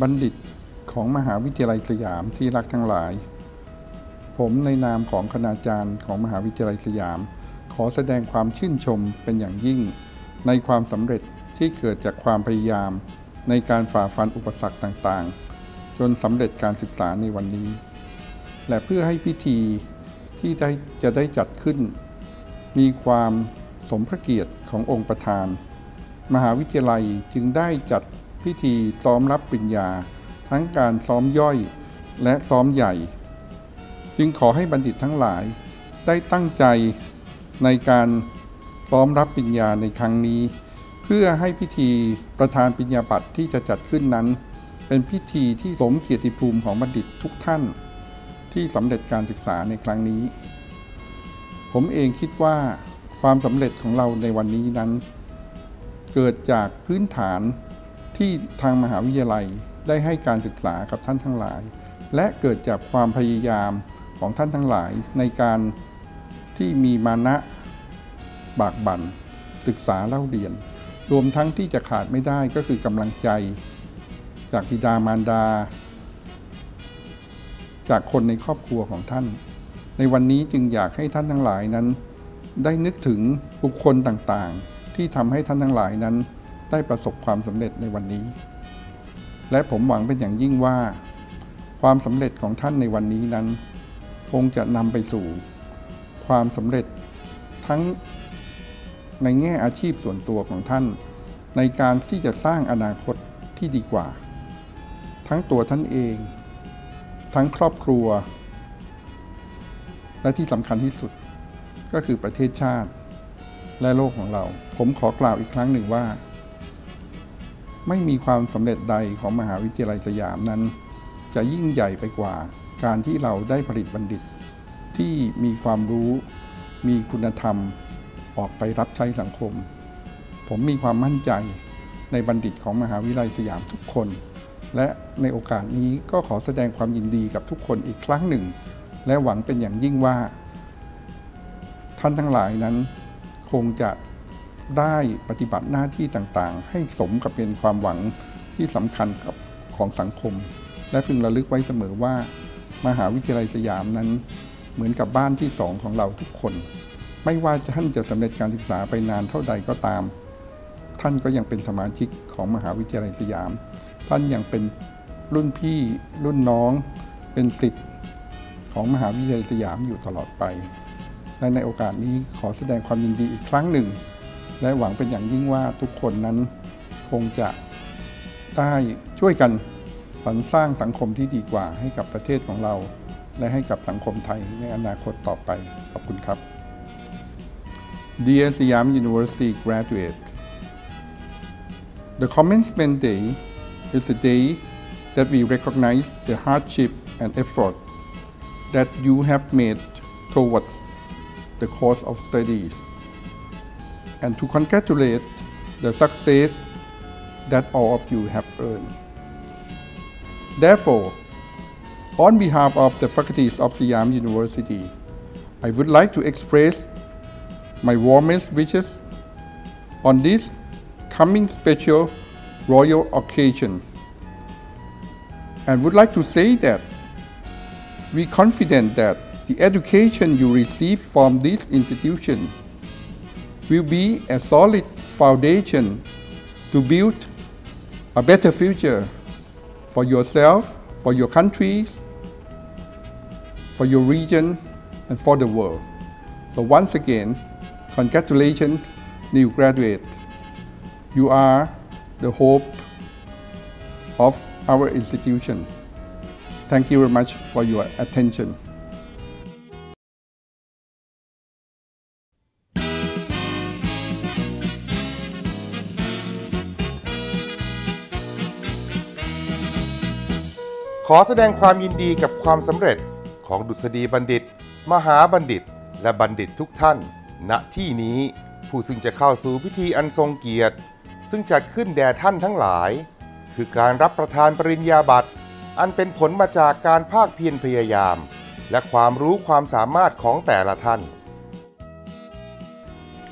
บัณฑิตของมหาวิทยาลัยสยามที่รักทั้งหลาย ผมในนามของคณาจารย์ของมหาวิทยาลัยสยาม ขอแสดงความชื่นชมเป็นอย่างยิ่ง ในความสำเร็จที่เกิดจากความพยายาม ในการฝ่าฟันอุปสรรคต่างๆ จนสำเร็จการศึกษาในวันนี้ และเพื่อให้พิธีที่ได้จะได้จัดขึ้น มีความสมพระเกียรติขององค์ประธาน มหาวิทยาลัยจึงได้จัด พิธีซ้อมรับปริญญา ทั้งการซ้อมย่อยและซ้อมใหญ่ จึงขอให้บัณฑิตทั้งหลายได้ตั้งใจในการซ้อมรับปริญญาในครั้งนี้ เพื่อให้พิธีประธานปริญญาบัตรที่จะจัดขึ้นนั้น เป็นพิธีที่สมเกียรติภูมิของบัณฑิตทุกท่าน ที่สำเร็จการศึกษาในครั้งนี้ ผมเองคิดว่าความสำเร็จของเราในวันนี้นั้น เกิดจากพื้นฐาน ที่ทางมหาวิทยาลัยได้ให้การศึกษากับท่านทั้งหลาย และเกิดจากความพยายามของท่านทั้งหลายในการที่มีมานะบากบั่นศึกษาเล่าเรียน รวมทั้งที่จะขาดไม่ได้ก็คือกำลังใจ จากบิดามารดา จากคนในครอบครัวของท่าน ในวันนี้จึงอยากให้ท่านทั้งหลายนั้น ได้นึกถึงบุคคลต่างๆ ที่ทำให้ท่านทั้งหลายนั้น ได้ประสบความสำเร็จในวันนี้ และผมหวังเป็นอย่างยิ่งว่า ความสำเร็จของท่านในวันนี้นั้น คงจะนำไปสู่ ความสำเร็จทั้งในแง่อาชีพส่วนตัวของท่าน ในการที่จะสร้างอนาคตที่ดีกว่า ทั้งตัวท่านเอง ทั้งครอบครัว และที่สำคัญที่สุดก็คือประเทศชาติ และโลกของเรา ผมขอกล่าวอีกครั้งหนึ่งว่า ไม่มีความสำเร็จใดของมหาวิทยาลัยสยามนั้น จะยิ่งใหญ่ไปกว่าการที่เราได้ผลิตบัณฑิต ที่มีความรู้ มีคุณธรรม ออกไปรับใช้สังคม ผมมีความมั่นใจในบัณฑิตของมหาวิทยาลัยสยามทุกคน และในโอกาสนี้ก็ขอแสดงความยินดีกับทุกคนอีกครั้งหนึ่ง และหวังเป็นอย่างยิ่งว่า ท่านทั้งหลายนั้นคงจะ ได้ปฏิบัติหน้าที่ต่างๆ ให้สมกับเป็นความหวังที่สำคัญกับของสังคม และพึงระลึกไว้เสมอว่า มหาวิทยาลัยสยามนั้น เหมือนกับบ้านที่สองของเราทุกคน ไม่ว่าท่านจะสำเร็จการศึกษาไปนานเท่าใดก็ตาม ท่านก็ยังเป็นสมาชิกของมหาวิทยาลัยสยาม ท่านยังเป็นรุ่นพี่รุ่นน้อง เป็นสิทธิ์ของมหาวิทยาลัยสยามอยู่ตลอดไปและในโอกาสนี้ขอแสดงความยินดีอีกครั้งหนึ่ง และหวังเป็นอย่างยิ่งว่าทุกคนนั้นคงจะได้ช่วยกันสรรสร้างสังคมที่ดีกว่าให้กับประเทศของเรา และให้กับสังคมไทยในอนาคตต่อไป ขอบคุณครับ Dear Siam University graduates The commencement day is a day that we recognize the hardship and effort that you have made towards the course of studies and to congratulate the success that all of you have earned. Therefore, on behalf of the faculties of Siam University, I would like to express my warmest wishes on this coming special royal occasions and would like to say that we confident that the education you receive from this institution will be a solid foundation to build a better future for yourself, for your countries, for your region, and for the world. So once again, congratulations, new graduates. You are the hope of our institution. Thank you very much for your attention. ขอแสดงความยินดีกับความสำเร็จของดุษฎีบัณฑิต มหาบัณฑิต และบัณฑิตทุกท่าน ณที่นี้ ผู้ซึ่งจะเข้าสู่พิธีอันทรงเกียรติ ซึ่งจัดขึ้นแด่ท่านทั้งหลาย คือการรับประทานปริญญาบัตรอันเป็นผลมาจากการภาคเพียรพยายาม และความรู้ความสามารถของแต่ละท่าน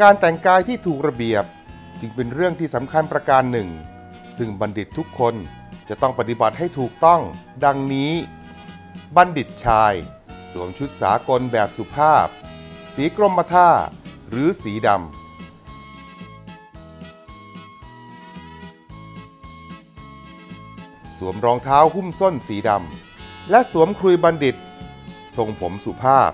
การแต่งกายที่ถูกระเบียบจึงเป็นเรื่องที่สำคัญประการหนึ่ง ซึ่งบัณฑิตทุกคน จะต้องปฏิบัติให้ถูกต้อง ดังนี้ บัณฑิตชาย สวมชุดสากลแบบสุภาพ สีกรมท่า หรือสีดำสวมรองเท้าหุ้มส้นสีดำ และสวมครุยบัณฑิต ทรงผมสุภาพ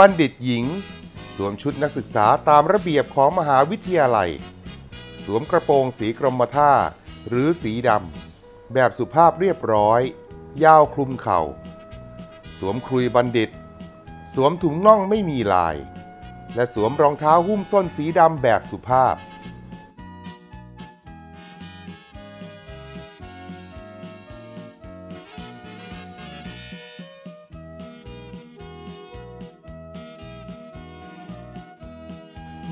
บัณฑิตหญิง สวมชุดนักศึกษาตามระเบียบของมหาวิทยาลัย สวมกระโปรงสีกรมท่า หรือสีดำ แบบสุภาพเรียบร้อย ยาวคลุมเข่า สวมครุยบัณฑิต สวมถุงน่องไม่มีลาย และสวมรองเท้าหุ้มส้นสีดำแบบสุภาพ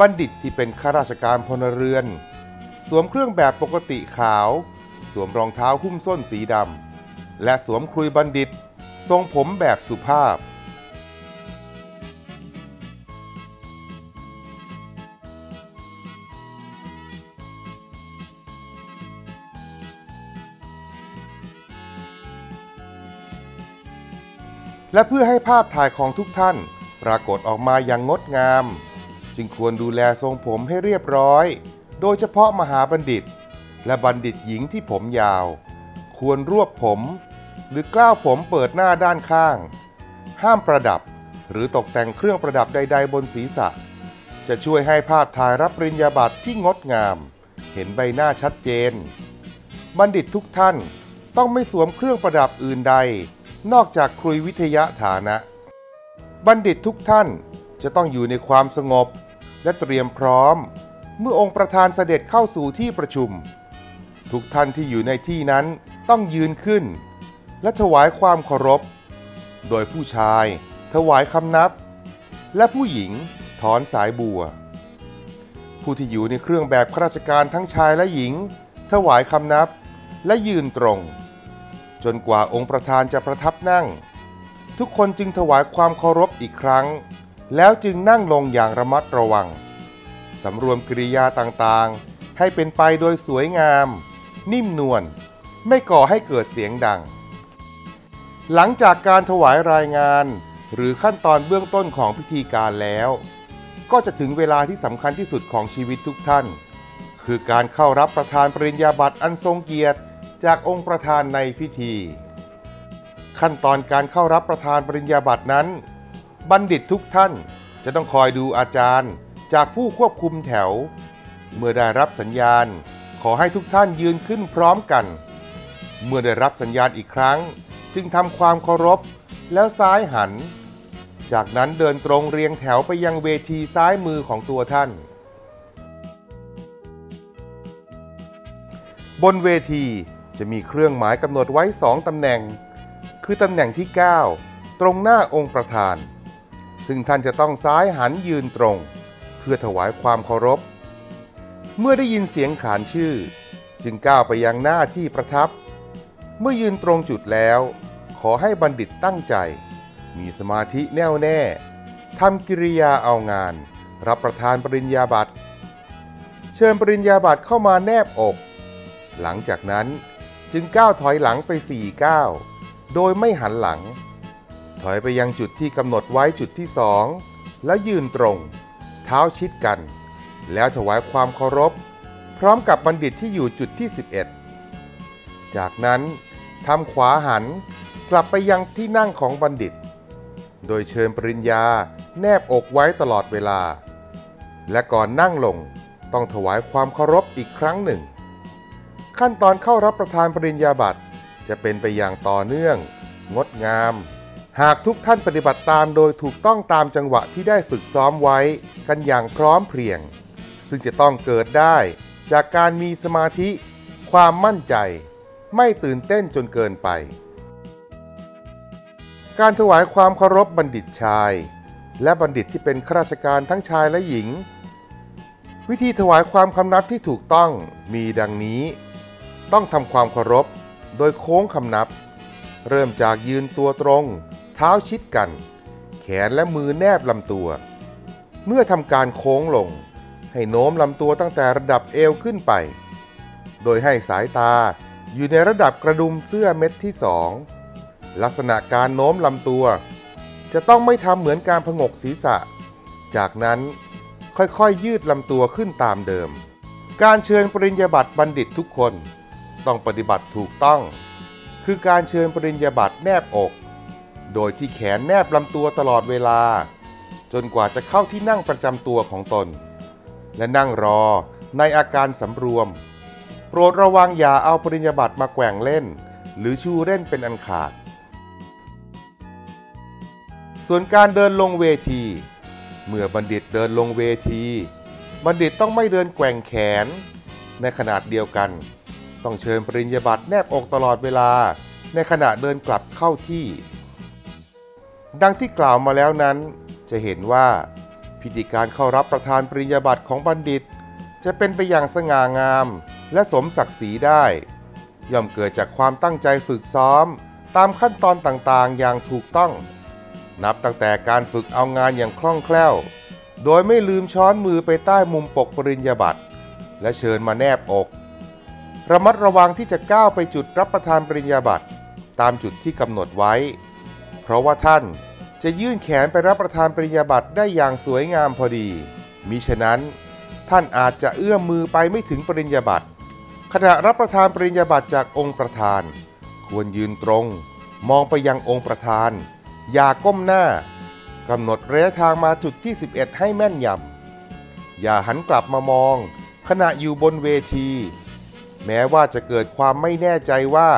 บัณฑิตที่เป็นข้าราชการพลเรือน สวมเครื่องแบบปกติขาว สวมรองเท้าหุ้มส้นสีดำ และสวมคลุยบัณฑิต ทรงผมแบบสุภาพ และเพื่อให้ภาพถ่ายของทุกท่าน ปรากฏออกมาอย่างงดงาม จึงควรดูแลทรงผมให้เรียบร้อย โดยเฉพาะมหาบัณฑิต และบัณฑิตหญิงที่ผมยาว ควรรวบผม หรือกล้าวผมเปิดหน้าด้านข้าง ห้ามประดับหรือตกแต่งเครื่องประดับใด ๆ บนศีรษะ จะช่วยให้ภาพถ่ายรับปริญญาบัตรที่งดงาม เห็นใบหน้าชัดเจน บัณฑิตทุกท่านต้องไม่สวมเครื่องประดับอื่นใด นอกจากครุยวิทยาฐานะ บัณฑิตทุกท่านจะต้องอยู่ในความสงบ และเตรียมพร้อม เมื่อองค์ประธานเสด็จเข้าสู่ที่ประชุม ทุกท่านที่อยู่ในที่นั้นต้องยืนขึ้น และถวายความเคารพ โดยผู้ชาย ถวายคำนับ และผู้หญิงถอนสายบัว ผู้ที่อยู่ในเครื่องแบบข้าราชการทั้งชายและหญิง ถวายคำนับ และยืนตรง จนกว่าองค์ประธานจะประทับนั่ง ทุกคนจึงถวายความเคารพอีกครั้ง แล้วจึงนั่งลงอย่างระมัดระวัง สำรวมกิริยาต่างๆ ให้เป็นไปโดยสวยงาม นิ่มนวลไม่ก่อให้เกิดเสียงดัง หลังจากการถวายรายงาน หรือขั้นตอนเบื้องต้นของพิธีการแล้ว ก็จะถึงเวลาที่สำคัญที่สุดของชีวิตทุกท่าน คือการเข้ารับประทานปริญญาบัตรอันทรงเกียรติ จากองค์ประธานในพิธี ขั้นตอนการเข้ารับประทานปริญญาบัตรนั้น บัณฑิตทุกท่านจะต้องคอยดูอาจารย์ จากผู้ควบคุมแถว เมื่อได้รับสัญญาณ ขอให้ทุกท่านยืนขึ้นพร้อมกัน เมื่อได้รับสัญญาณอีกครั้ง จึงทำความเคารพแล้วซ้ายหัน จากนั้นเดินตรงเรียงแถวไปยังเวทีซ้ายมือของตัวท่าน บนเวทีจะมีเครื่องหมายกำหนดไว้สองตำแหน่ง คือตำแหน่งที่ 9 ตรงหน้าองค์ประธาน ซึ่งท่านจะต้องซ้ายหันยืนตรง เพื่อถวายความเคารพ เมื่อได้ยินเสียงขานชื่อ จึงก้าวไปยังหน้าที่ประทับ เมื่อยืนตรงจุดแล้ว ขอให้บัณฑิตตั้งใจ มีสมาธิแน่วแน่ทำกิริยาเอางาน รับประทานปริญญาบัตร เชิญปริญญาบัตรเข้ามาแนบอก หลังจากนั้นจึงก้าวถอยหลังไปสี่ก้าวโดยไม่หันหลัง ถอยไปยังจุดที่กำหนดไว้จุดที่สองแล้วยืนตรง เท้าชิดกัน แล้วถวายความเคารพ พร้อมกับบัณฑิตที่อยู่จุดที่ 11 จากนั้นทำขวาหันกลับไปยังที่นั่งของบัณฑิต โดยเชิญปริญญาแนบอกไว้ตลอดเวลา และก่อนนั่งลงต้องถวายความเคารพอีกครั้งหนึ่ง ขั้นตอนเข้ารับประทานปริญญาบัตรจะเป็นไปอย่างต่อเนื่อง งดงาม หากทุกท่านปฏิบัติตามโดยถูกต้องตามจังหวะที่ได้ฝึกซ้อมไว้กันอย่างพร้อมเพรียง ซึ่งจะต้องเกิดได้จากการมีสมาธิ ความมั่นใจ ไม่ตื่นเต้นจนเกินไป การถวายความเคารพบัณฑิตชาย และบัณฑิตที่เป็นข้าราชการทั้งชายและหญิง วิธีถวายความคำนับที่ถูกต้องมีดังนี้ ต้องทำความเคารพ โดยโค้งคำนับ เริ่มจากยืนตัวตรง ท้าชิดกัน แขนและมือแนบลำตัว เมื่อทำการโค้งลง ให้โน้มลำตัวตั้งแต่ระดับเอวขึ้นไป โดยให้สายตาอยู่ในระดับกระดุมเสื้อเม็ดที่สองลักษณะการโน้มลำตัว จะต้องไม่ทำเหมือนการผงกศีรษะ จากนั้นค่อยๆยยืดลำตัวขึ้นตามเดิม การเชิญปริญญาบัตรบัณฑิตทุกคน ต้องปฏิบัติถูกต้อง คือการเชิญปริญญาบัตรแนบอก โดยที่แขนแนบลำตัวตลอดเวลา จนกว่าจะเข้าที่นั่งประจำตัวของตน และนั่งรอในอาการสำรวม โปรดระวังอย่าเอาปริญญาบัตรมาแกว่งเล่น หรือชูเล่นเป็นอันขาด ส่วนการเดินลงเวที เมื่อบัณฑิตเดินลงเวที บัณฑิตต้องไม่เดินแกว่งแขน ในขนาดเดียวกัน ต้องเชิญปริญญาบัตรแนบอกตลอดเวลา ในขณะเดินกลับเข้าที่ ดังที่กล่าวมาแล้วนั้น จะเห็นว่าพิธีการเข้ารับประทานปริญญาบัตรของบัณฑิต จะเป็นไปอย่างสง่างาม และสมศักดิ์ศรีได้ ย่อมเกิดจากความตั้งใจฝึกซ้อม ตามขั้นตอนต่างๆ อย่างถูกต้อง นับตั้งแต่การฝึกเอางานอย่างคล่องแคล่ว โดยไม่ลืมช้อนมือไปใต้มุมปกปริญญาบัตรและเชิญมาแนบอกระมัดระวังที่จะก้าวไปจุดรับประทานปริญญาบัตรตามจุดที่กำหนดไว้ เพราะว่าท่านจะยื่นแขนไปรับประทานปริญญาบัตรได้อย่างสวยงามพอดี มิฉะนั้น ท่านอาจจะเอื้อมมือไปไม่ถึงปริญญาบัตรขณะรับประทานปริญญาบัตรจากองค์ประธาน ควรยืนตรง มองไปยังองค์ประธาน อย่าก้มหน้ากำหนดระยะทางมาจุดที่ 11 ให้แม่นยำ อย่าหันกลับมามอง ขณะอยู่บนเวที แม้ว่าจะเกิดความไม่แน่ใจว่า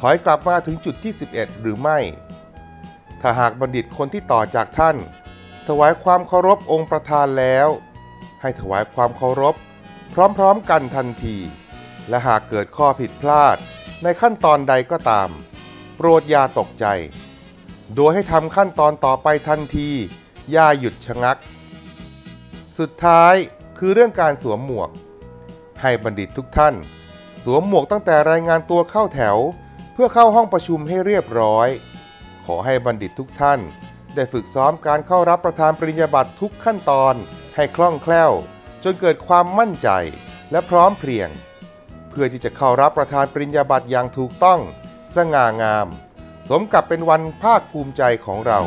ถอยกลับมาถึงจุดที่ 11 หรือไม่ ถ้าหากบัณฑิตคนที่ต่อจากท่าน ถวายความเคารพองค์ประธานแล้ว ให้ถวายความเคารพ พร้อมๆกันทันที และหากเกิดข้อผิดพลาดในขั้นตอนใดก็ตาม โปรดอย่าตกใจ โดยให้ทำขั้นตอนต่อไปทันที อย่าหยุดชะงัก สุดท้ายคือเรื่องการสวมหมวก ให้บัณฑิตทุกท่าน สวมหมวกตั้งแต่รายงานตัวเข้าแถว เพื่อเข้าห้องประชุมให้เรียบร้อย ขอให้บัณฑิตทุกท่าน ได้ฝึกซ้อมการเข้ารับประทานปริญญาบัตรทุกขั้นตอน ให้คล่องแคล่ว จนเกิดความมั่นใจ และพร้อมเพรียง เพื่อที่จะเข้ารับประทานปริญญาบัตรอย่างถูกต้อง สง่างาม สมกับเป็นวันภาคภูมิใจของเรา